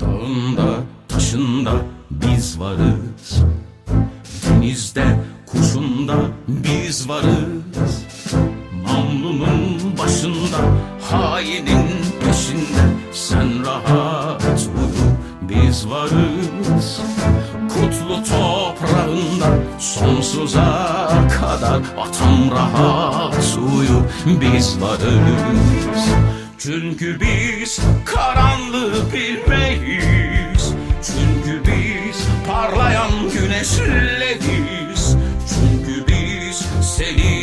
Dağında, taşında biz varız. Denizde, kuşunda biz varız. Namlunun başında, hainin peşinde. Sen rahat uyu, biz varız. Kutlu toprağında sonsuza kadar Atam rahat uyu biz varız Çünkü biz karanlığı bilmeyiz Çünkü biz parlayan güneşleriz. Çünkü biz senin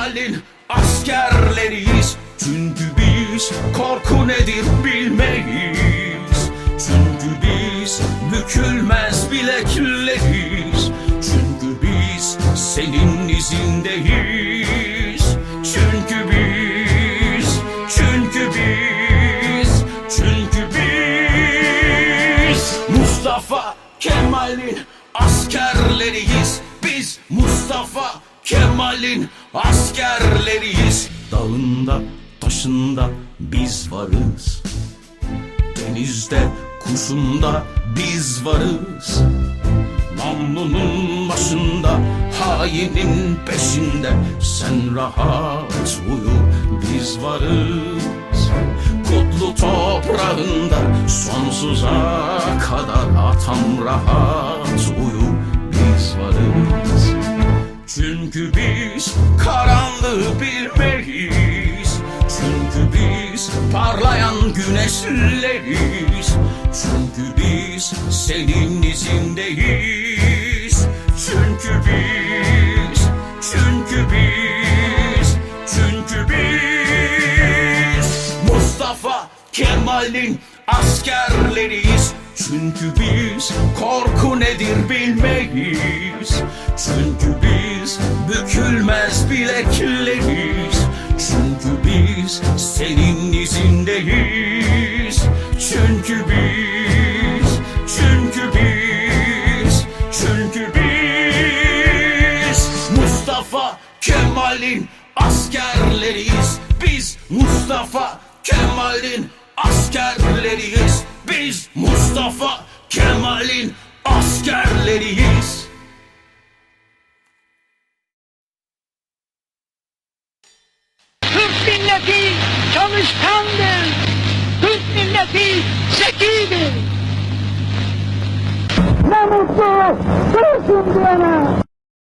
Kemal'in askerleriyiz. Çünkü biz korku nedir bilmeyiz. Çünkü biz bükülmez bilekleriz Çünkü biz senin izindeyiz. Çünkü biz, çünkü biz, çünkü biz. Mustafa Kemal'in askerleriyiz. Biz Mustafa Kemal'in askerleriyiz. Dağında taşında biz varız. Denizde kuşunda biz varız. Namlunun başında hainin peşinde. Sen rahat uyu biz varız. Kutlu toprağında sonsuza kadar Atam rahat uyu biz varız Çünkü biz karanlığı bilmeyiz Çünkü biz parlayan güneşleriz Çünkü biz senin izindeyiz. Çünkü biz, çünkü biz, çünkü biz. Mustafa Kemal'in askerleriyiz Çünkü biz korku nedir bilmeyiz. Çünkü biz bükülmez bilekleriz Çünkü biz senin izindeyiz. Çünkü biz, çünkü biz, çünkü biz Mustafa Kemal'in askerleriyiz. Biz Mustafa Kemal'in askerleriyiz Biz Mustafa Kemal'in askerleriyiz Türk milleti çalışkandır. Türk milleti zekidir. Ne mutlu Türk'üm diyene.